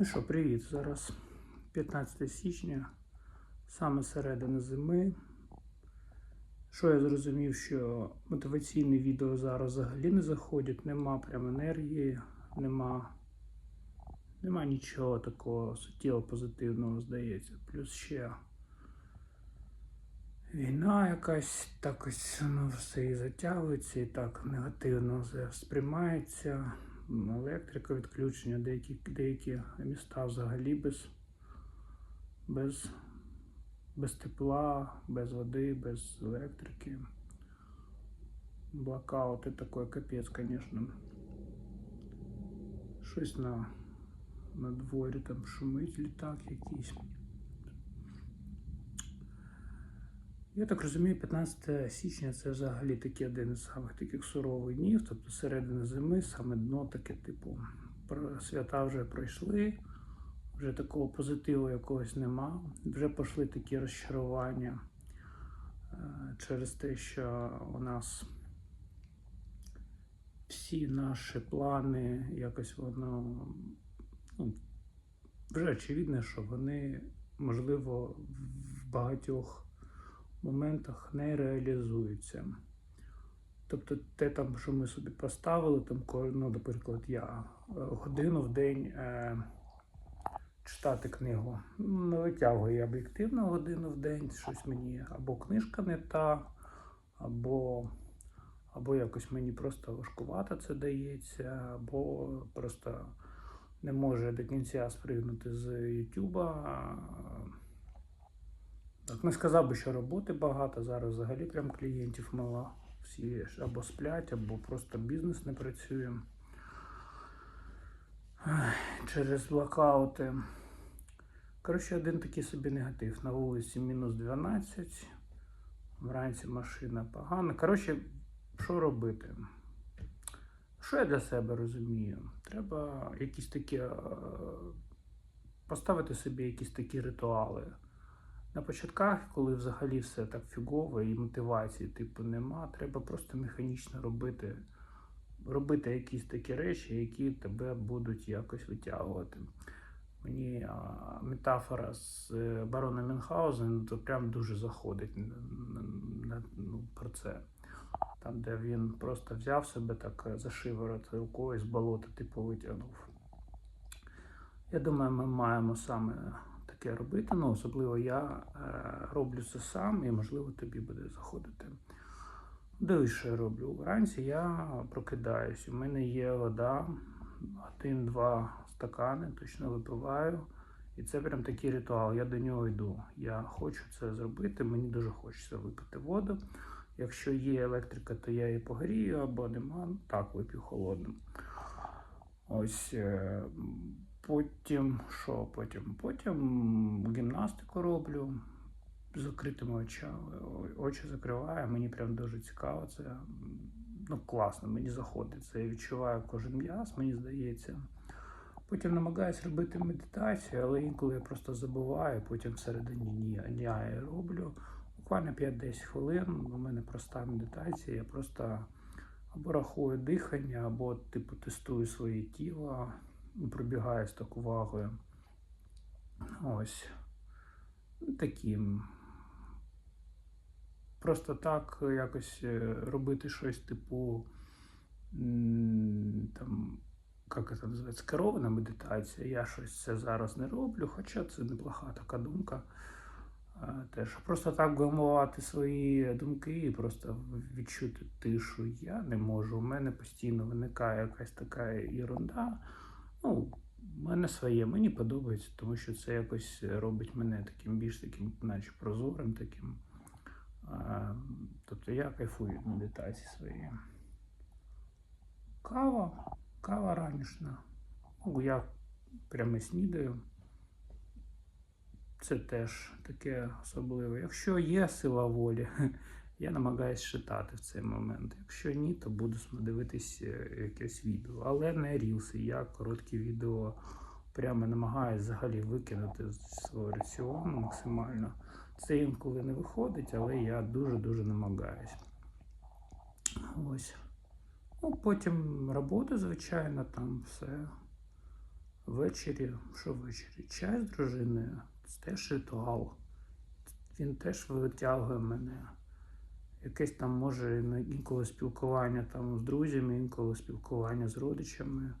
Ну що, привіт. Зараз 15 січня, саме середина зими. Що я зрозумів, що мотиваційні відео зараз взагалі не заходять, нема прям енергії, нема, нема нічого такого суттєво позитивного, здається. Плюс ще війна якась, так ось ну, все і затягується, і так негативно все сприймається. Електрика відключення, деякі, деякі міста взагалі без, без, без тепла, без води, без електрики. Блокаути такой капець, звісно. Щось на, на дворі там шумить літак якийсь. Я так розумію, 15 січня це взагалі такий один із самих таких сурових днів, тобто середина зими, саме дно таке, типу, свята вже пройшли, вже такого позитиву якогось нема. Вже пішли такі розчарування е, через те, що у нас всі наші плани, якось воно ну, вже очевидно, що вони, можливо, в багатьох моментах не реалізуються. Тобто те, там, що ми собі поставили, там, ну, наприклад, я е, годину в день е, читати книгу. Не витягую я об'єктивно годину в день, щось мені або книжка не та, або, або якось мені просто важкувато це дається, або просто не можу я до кінця спригнути з Ютуба. Так, не сказав би, що роботи багато. Зараз взагалі прям клієнтів мало. Всі або сплять, або просто бізнес не працює. Через блокаути. Коротше, один такий собі негатив. На вулиці мінус 12. Вранці машина погана. Коротше, що робити? Що я для себе розумію? Треба якісь такі е, поставити собі якісь такі ритуали. На початках, коли взагалі все так фігово і мотивації типу нема, треба просто механічно робити, робити якісь такі речі, які тебе будуть якось витягувати. Мені а, метафора з е, бароном Мюнхгаузеном то прям дуже заходить ну, про це. Там, де він просто взяв себе так е, за шиворот рукою з болота, типу, витягнув. Я думаю, ми маємо саме таке робити. Ну, особливо я е, роблю це сам і, можливо, тобі буде заходити. Дивись, що я роблю. Вранці я прокидаюсь. У мене є вода, один-два стакани, точно випиваю. І це прям такий ритуал. Я до нього йду. Я хочу це зробити. Мені дуже хочеться випити воду. Якщо є електрика, то я її погрію або нема. Так, вип'ю холодним. Ось е, потім що потім? Потім гімнастику роблю з закритими очами. Очі закриваю, мені прям дуже цікаво. Це ну, класно, мені заходить. Це я відчуваю кожен м'яз, мені здається. Потім намагаюся робити медитацію, але інколи я просто забуваю, потім всередині дня я роблю. Буквально 5-10 хвилин. У мене проста медитація. Я просто або рахую дихання, або типу тестую своє тіло, пробігаюсь так увагою. Ось. Таким. Просто так якось е, робити щось типу там, як це називається, керована медитація. Я щось це зараз не роблю, хоча це неплоха така думка. Е, Теж просто так вимовати свої думки і просто відчути тишу. Я не можу. У мене постійно виникає якась така ерунда. Ну, мене своє, мені подобається, тому що це якось робить мене таким більш таким, наче прозорим, таким. Е, Тобто я кайфую від медитації своєї. Кава, кава ранішня. Ну, я прямо снідаю. Це теж таке особливе. Якщо є сила волі, я намагаюся читати в цей момент. Якщо ні, то буду дивитись е, якесь відео. Але не рілси. Я короткі відео прямо намагаюся взагалі викинути з свого раціону максимально. Це інколи не виходить, але я дуже-дуже намагаюся. Ось. Ну, потім робота, звичайно, там все. Ввечері, що ввечері? Чай з дружиною. Це теж ритуал. Він теж витягує мене. Якесь там може інколи спілкування там з друзями, інколи спілкування з родичами,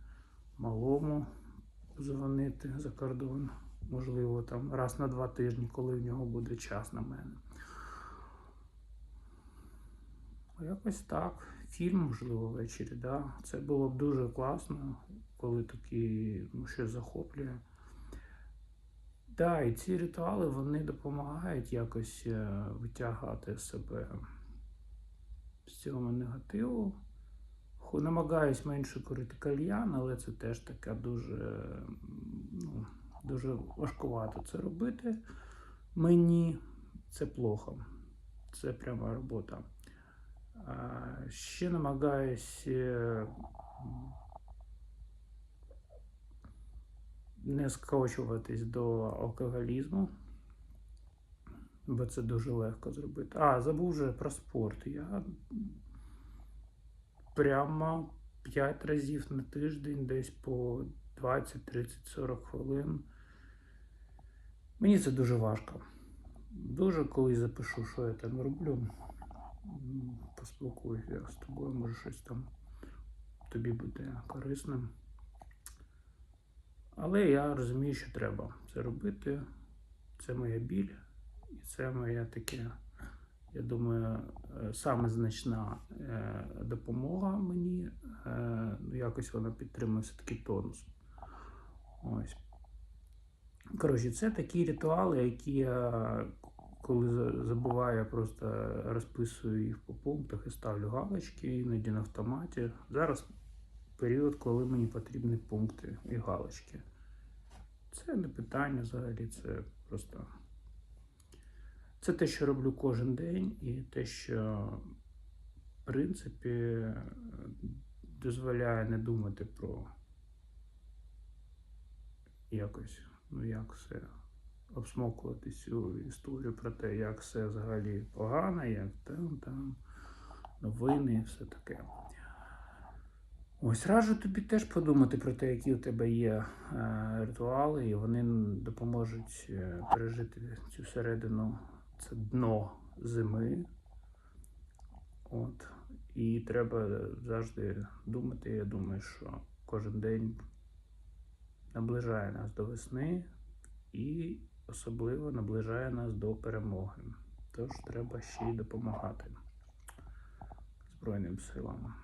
малому дзвонити за кордон. Можливо, там раз на два тижні, коли в нього буде час на мене. Якось так. Фільм, можливо, ввечері, да. Це було б дуже класно, коли такі ну, щось захоплює. Да, і ці ритуали вони допомагають якось е, витягати себе з цього негативу. Намагаюсь менше курити кальян, але це теж така дуже, ну, дуже важкувато це робити. Мені це плохо. Це пряма робота. Ще намагаюсь е, не скочуватись до алкоголізму, бо це дуже легко зробити. А, забув вже про спорт. Я прямо 5 разів на тиждень, десь по 20, 30, 40 хвилин. Мені це дуже важко. Дуже коли запишу, що я там роблю, поспілкуюся з тобою, може щось там тобі буде корисним. Але я розумію, що треба це робити. Це моя біль, і це моя таке, я думаю, е, саме значна е, допомога мені. Е, Ну, якось вона підтримує все-таки тонус. Ось. Коротше, це такі ритуали, які я коли забуваю, я просто розписую їх по пунктах і ставлю галочки, іноді на автоматі. Зараз період, коли мені потрібні пункти і галочки. Це не питання взагалі, це просто. Це те, що роблю кожен день, і те, що, в принципі, дозволяє не думати про якось, ну як все обсмокувати цю історію про те, як все взагалі погано, як там, там, новини і все таке. Ось раджу тобі теж подумати про те, які у тебе є е, ритуали, і вони допоможуть е, пережити цю середину, це дно зими. От. І треба завжди думати. Я думаю, що кожен день наближає нас до весни і особливо наближає нас до перемоги. Тож треба ще й допомагати Збройним силам.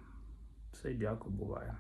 Все, дякую, буває.